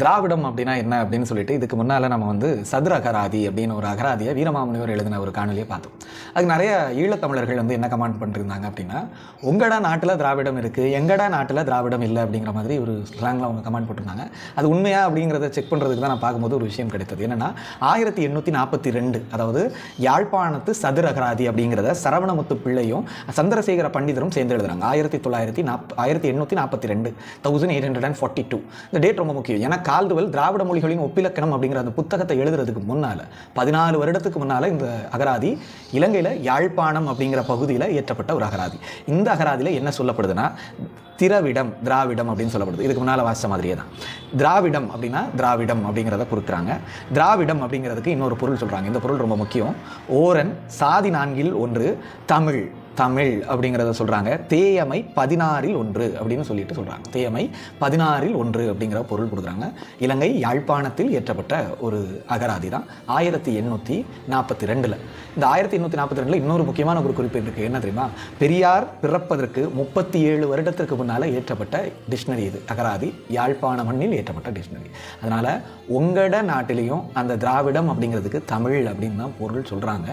திராவிடம் அப்படின்னா என்ன அப்படின்னு சொல்லிட்டு இதுக்கு முன்னால் நம்ம வந்து சதுர அகராதி அப்படின்னு ஒரு அகராதியை வீரமாமுனிவர் எழுதின ஒரு காணொலியை பார்த்தோம். அதுக்கு நிறைய ஈழத்தமிழர்கள் வந்து என்ன கமெண்ட் பண்ணிருந்தாங்க அப்படின்னா உங்களடா நாட்டில் திராவிடம் இருக்குது எங்கடா நாட்டில் திராவிடம் இல்லை அப்படிங்கிற மாதிரி ஒரு ஸ்லாங்கில் அவங்க கமெண்ட் போட்டிருந்தாங்க. அது உண்மையா அப்படிங்கிறத செக் பண்ணுறதுக்கு தான் நான் பார்க்கும்போது ஒரு விஷயம் கிடைத்தது. என்னென்னா ஆயிரத்தி எண்ணூற்றி நாற்பத்தி ரெண்டு அதாவது யாழ்ப்பாணத்து சதுர அகராதி அப்படிங்கிறத சரவணமுத்து பிள்ளையும் சந்திரசேகர பண்டிதரும் சேர்ந்து எழுதுறாங்க. ஆயிரத்தி தொள்ளாயிரத்தி நாப் ஆயிரத்தி எண்ணூற்றி நாற்பத்தி ரெண்டு thousand eight hundred and forty two இந்த டேட் ரொம்ப முக்கியம். ஏன்னா கால்டுவெல் திராவிட மொழிகளின் ஒப்பிலக்கணம் அப்படிங்கிற அந்த புத்தகத்தை எழுதுறதுக்கு முன்னால் பதினாலு வருடத்துக்கு முன்னால் இந்த அகராதி இலங்கையில் யாழ்ப்பாணம் அப்படிங்கிற பகுதியில் இயற்றப்பட்ட ஒரு அகராதி. இந்த அகராதியில் என்ன சொல்லப்படுதுன்னா திரவிடம் திராவிடம் அப்படின்னு சொல்லப்படுது. இதுக்கு முன்னால் வாசித்த மாதிரியே தான். திராவிடம் அப்படின்னா திராவிடம் அப்படிங்கிறத கொடுக்குறாங்க திராவிடம் அப்படிங்கிறதுக்கு இன்னொரு பொருள் சொல்கிறாங்க இந்த பொருள் ரொம்ப முக்கியம். ஓரன் சாதி நான்கில் ஒன்று தமிழ். தமிழ் அப்படிங்கிறத சொல்கிறாங்க தேயமை பதினாறில் ஒன்று அப்படின்னு சொல்லிட்டு சொல்கிறாங்க தேயமை பதினாறில் ஒன்று அப்படிங்கிற பொருள் கொடுக்குறாங்க. இலங்கை யாழ்ப்பாணத்தில் இயற்றப்பட்ட ஒரு அகராதி தான். ஆயிரத்தி எண்ணூற்றி நாற்பத்தி ரெண்டில் இந்த ஆயிரத்தி எண்ணூற்றி நாற்பத்தி ரெண்டில் இன்னொரு முக்கியமான ஒரு குறிப்பு இருக்குது என்ன தெரியுமா? பெரியார் பிறப்பதற்கு முப்பத்தி ஏழு வருடத்திற்கு முன்னால் இயற்றப்பட்ட டிக்ஷனரி இது. அகராதி யாழ்ப்பாண மண்ணில் ஏற்றப்பட்ட டிக்ஷனரி. அதனால் உங்களோட நாட்டிலையும் அந்த திராவிடம் அப்படிங்கிறதுக்கு தமிழ் அப்படின்னு தான் பொருள் சொல்கிறாங்க